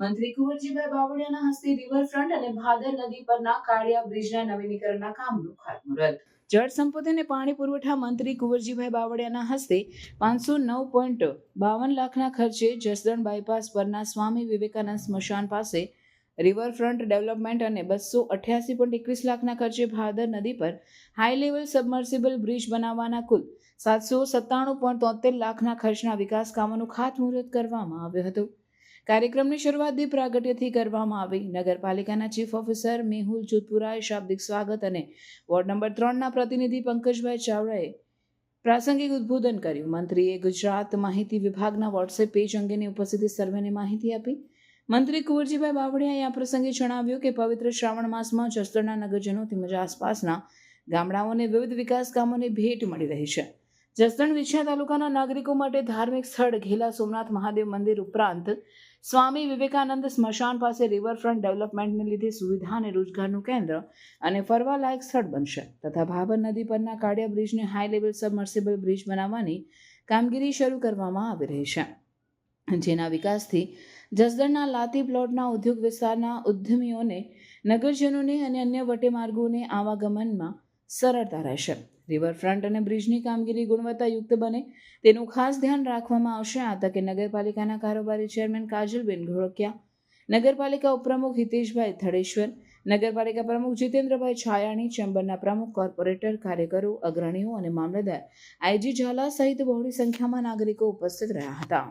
મંત્રી કુંવરજીભાઈ બાવળિયાના હસ્તે રિવરફ્રન્ટ અને ભાદર નદી પરના કાળિયા બ્રિજના નવીનીકરણના કામનું ખાતમુહૂર્ત જળ સંપત્તિ અને પાણી પુરવઠા મંત્રી કુંવરજીભાઈ બાવળિયાના હસ્તે પાંચસો નવ પોઈન્ટ બાવન લાખના ખર્ચે જસદણ બાયપાસ પરના સ્વામી વિવેકાનંદ સ્મશાન પાસે રિવરફ્રન્ટ ડેવલપમેન્ટ અને બસો અઠ્યાસી પોઈન્ટ એકવીસ લાખના ખર્ચે ભાદર નદી પર હાઈ લેવલ સબમર્સિબલ બ્રિજ બનાવવાના કુલ સાતસો સત્તાણું પોઈન્ટ તોતેર લાખના ખર્ચના વિકાસ કામોનું ખાતમુહૂર્ત કરવામાં આવ્યું હતું. કાર્યક્રમની શરૂઆત દીપ પ્રાગટ્યથી કરવામાં આવી. નગરપાલિકાના ચીફ ઓફિસર મેહુલ જોધપુરાએ શાબ્દિક સ્વાગત અને વોર્ડ નંબર ત્રણના પ્રતિનિધિ પંકજભાઈ ચાવડાએ પ્રાસંગિક ઉદ્બોધન કર્યું. મંત્રીએ ગુજરાત માહિતી વિભાગના વોટ્સએપ પેજ અંગેની ઉપસ્થિતિ સર્વેને માહિતી આપી. મંત્રી કુંવરજીભાઈ બાવળિયાએ આ પ્રસંગે જણાવ્યું કે પવિત્ર શ્રાવણ માસમાં જસદણના નગરજનો તેમજ આસપાસના ગામડાઓને વિવિધ વિકાસ કામોની ભેટ મળી રહી છે. જસદણ વિછિયા તાલુકાના નાગરિકો માટે ધાર્મિક સ્થળ ઘેલા સોમનાથ મહાદેવ મંદિર ઉપરાંત સ્વામી વિવેકાનંદ સ્મશાન પાસે રિવરફ્રન્ટ ડેવલપમેન્ટને લીધે સુવિધા અને રોજગારનું કેન્દ્ર અને ફરવા લાયક સ્થળ બનશે. તથા ભાભર નદી પરના કાળિયા બ્રિજને હાઈ લેવલ સબમર્સિબલ બ્રિજ બનાવવાની કામગીરી શરૂ કરવામાં આવી રહી છે. જેના વિકાસથી જસદણના લાતી પ્લોટના ઉદ્યોગ વિસ્તારના ઉદ્યમીઓને, નગરજનોને અને અન્ય વટે માર્ગોને આવાગમનમાં સરળતા રહેશે. રિવરફ્રન્ટ અને બ્રિજની કામગીરી ગુણવત્તાયુક્ત બને. તેનું ખાસ ધ્યાન રાખવામાં આવશે આ તકે નગરપાલિકાના કારોબારી ચેરમેન કાજલબેન ઘોળકિયા, નગરપાલિકા ઉપપ્રમુખ હિતેશભાઈ થડેશ્વર, નગરપાલિકા પ્રમુખ જીતેન્દ્રભાઈ છાયાણી, ચેમ્બરના પ્રમુખ કોર્પોરેટર, કાર્યકરો, અગ્રણીઓ અને મામલતદાર આઈજી ઝાલા સહિત બહોળી સંખ્યામાં નાગરિકો ઉપસ્થિત રહ્યા હતા.